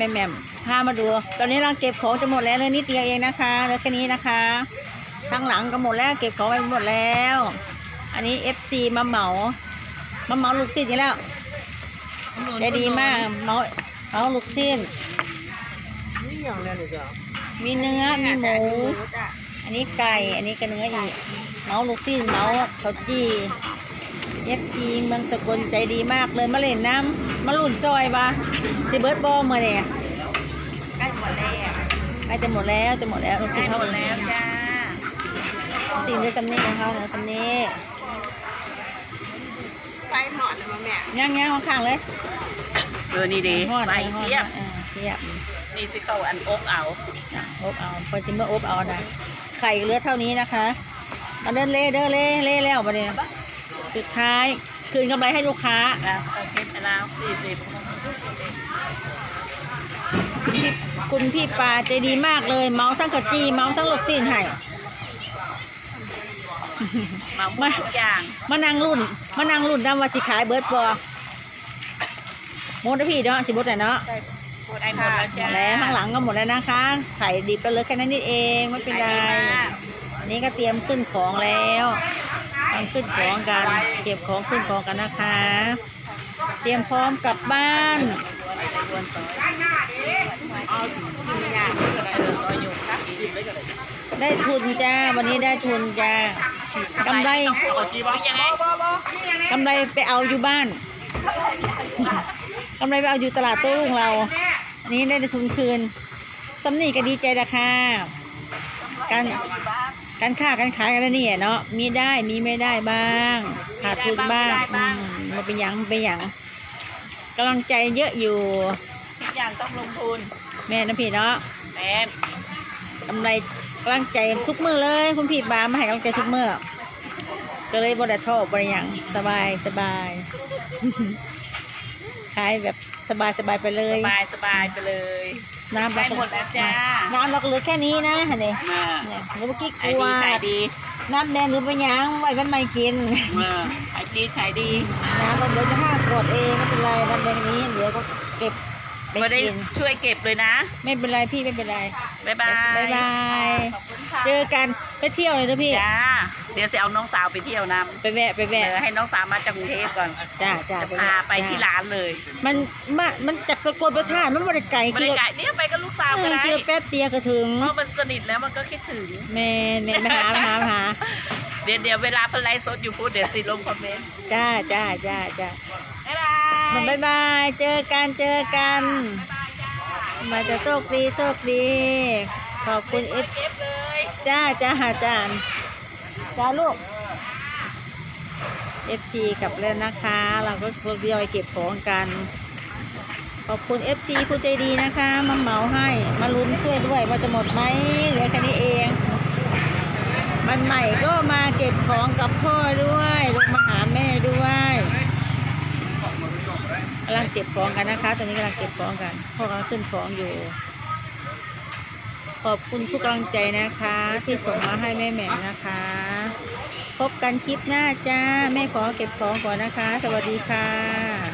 แม่แหม่มพามาดู ตอนนี้เราเก็บของจะหมดแล้วเลยนิดเดียวเองนะคะเหลือแค่นี้นะคะทางหลังก็หมดแล้วเก็บของไปหมดแล้ว อันนี้ FC มาเหมา มาเหมาลูกศิษย์นี่แล้วใจดีมากเหมาเหมาลูกศิษย์นี่อย่างนั้นเลยจ้ะมีเนื้อ มีหมู อันนี้ไก่ อันนี้ก็เนื้ออีกเมาลูกศิษย์เมาเขาจีเอฟจีเมืองสกลใจดีมากเลยมาเล่นน้ำมาลุ่นจอยปะ สิเบิร์ดบอมมาเนี่ยใกล้หมดแล้วใกล้จะหมดแล้วจะหมดแล้วลูกใกศิษล้ย์หเขามดแล้วจ้าสิ่งเดือจำเนีของเขาเนื้อจำเนีไปหมดแล้วแม่ย่างย่างข้างๆเลยเออนี่ดีหอดไปหอดเทียบเออเทียบนี่สิเข้าอันอบเอาอะอบเอาพอจิมเมอร์อบเอาได้ไข่เหลือเท่านี้นะคะมาเดินเล่เดินเล่เล่แล้วมาเนี่ยสุดท้ายคืนกำไรให้ลูกค้าแล้วเอาเก็บไปแล้วสี่สิบพี่ คุณพี่ปาใจดีมากเลย เมาทั้งกะจีเมาทั้งลูกซีนให้มาหมดทุกอย่างมานั่งรุ่นมานั่งรุ่นดำว่าสิขายเบิร์ดบอหมดแล้วพี่เนาะสิบดแต่เนาะหมดไอ้หมดแล้วหมจ้าดแล้วข้างหลังก็หมดแล้วนะคะไข่ดิบก็เหลือแค่นั้นนิดเองไม่เป็นไรขายดีมากอันนี้ก็เตรียมขึ้นของแล้วทำขึ้นของกัน เก็บของขึ้นของกันนะคะ เตรียมพร้อมกลับบ้าน เอากินยากก็ได้เลยรออยู่ครับได้ทุนจ้า วันนี้ได้ทุนจ้ากำไรกำไรไปเอาอยู่บ้านกำไรไปเอาอยู่ตลาดโต้รุ่งเรา นี้ได้ทุนคืนสำนีก็ดีใจราคาการการค้าการขายกันนี่เนาะมีได้มีไม่ได้บ้าง ขาดทุนบ้างมมันเป็นหยังเป็นหยัง กำลังใจเยอะอยู่ ทุกอย่างต้องลงทุน แม่นะพี่เนาะแม่นกำไรกำลังใจทุกมือเลย คุณพี่บามาให้กำลังใจทุกมือก็เลยบไดท้อบริยังสบายสบายขายแบบสบายสบายไปเลย สบายสบายไปเลย น้ำได้หมดแล้วจ้า น้ำเราก็เหลือแค่นี้นะเห็นไหมมาเนี่ยหรือเมื่อกี้กขายลัวดีขายดี น้ำแดงหรือไปยังไว้เป็นไม่กินมาขายดีขายดีน้ำเราเดี๋ยวจะห้ากดเองไม่เป็นไรน้ำแดงนี้เดี๋ยวก็เก็บ ไปไม่ได้กินช่วยเก็บเลยนะ ไม่เป็นไรพี่ไม่เป็นไรบ๊ายบายบ๊ายบายขอบคุณค่ะเจอกันไปเที่ยวเลยนะพี่จ้าเดี๋ยวจะเอาน้องสาวไปเที่ยวนำไปแวะไปเดี๋แวะยวให้น้องสาวมาจากกรุงเทพก่อนจ้าจ้าจะพาไปที่ร้านเลย มันมามันจากสกลประทานมันบริไก่บรรยากาศเนี่ยไปกับลูกสาวก็ได้คือแป๊บเดียวก็ถึงเพราะมันสนิทแล้วมันก็คิดถึงแม่แม่มาหามาหามาหาเดี๋ยวเดี๋ยวเวลาเพนไลฟ์สดอยู่พูดเดี๋ยวสิลงคอมเมนต์จ้าจ้าจ้าจ้าบ๊ายบาย บายบาย เจอกัน เจอกันมาจะโชคดีโชคดี ขอบคุณเอฟเก็บเลยจ้าจ้าหาจานจ้าลูกเอฟซีกลับแล้วนะคะ เราก็พวกเดียวไปเก็บของกัน ขอบคุณเอฟซีผู้ใจดีนะคะมาเหมาให้มาลุ้นช่วยด้วยว่าจะหมดไหมเหลือแค่นี้เองมันใหม่ก็มาเก็บของกับพ่อด้วยลงมาหาแม่ด้วยำลังเก็บของกันนะคะ ตอนนี้กำลังเก็บของกันพ่อกำลังขึ้นของอยู่ ขอบคุณทุกกำลังใจนะคะ ที่ส่งมาให้แม่แหม่มนะคะ พบกันคลิปหน้าจ้า แม่ขอเก็บของก่อนนะคะ สวัสดีค่ะ